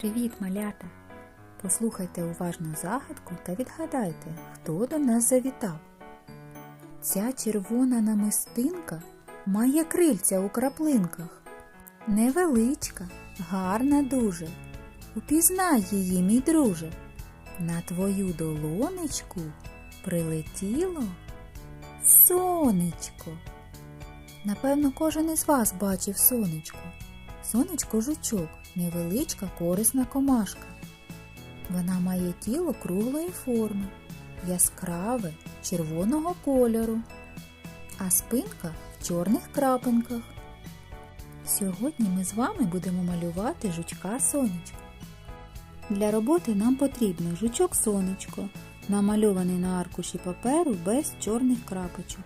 Привіт, малята! Послухайте уважно загадку та відгадайте, хто до нас завітав. Ця червона намистинка має крильця у краплинках. Невеличка, гарна дуже. Упізнай її, мій друже. На твою долонечку прилетіло сонечко. Напевно, кожен із вас бачив сонечко. Сонечко жучок невеличка корисна комашка. Вона має тіло круглої форми, яскраве червоного кольору, а спинка в чорних крапинках. Сьогодні ми з вами будемо малювати жучка сонечко. Для роботи нам потрібно жучок сонечко, намальований на аркуші паперу без чорних крапочок,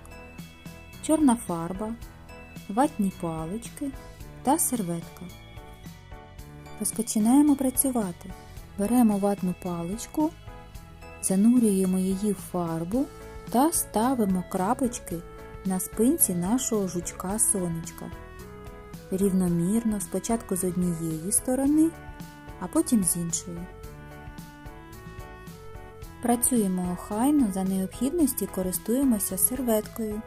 чорна фарба, ватні палички та серветка. Розпочинаємо працювати. Беремо ватну паличку, занурюємо її в фарбу та ставимо крапочки на спинці нашого жучка сонечка. Рівномірно спочатку з однієї сторони, а потім з іншої. Працюємо охайно, за необхідності користуємося серветкою.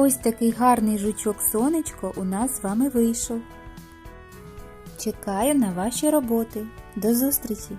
Ось такий гарний жучок сонечко у нас з вами вийшов. Чекаю на ваші роботи. До зустрічі!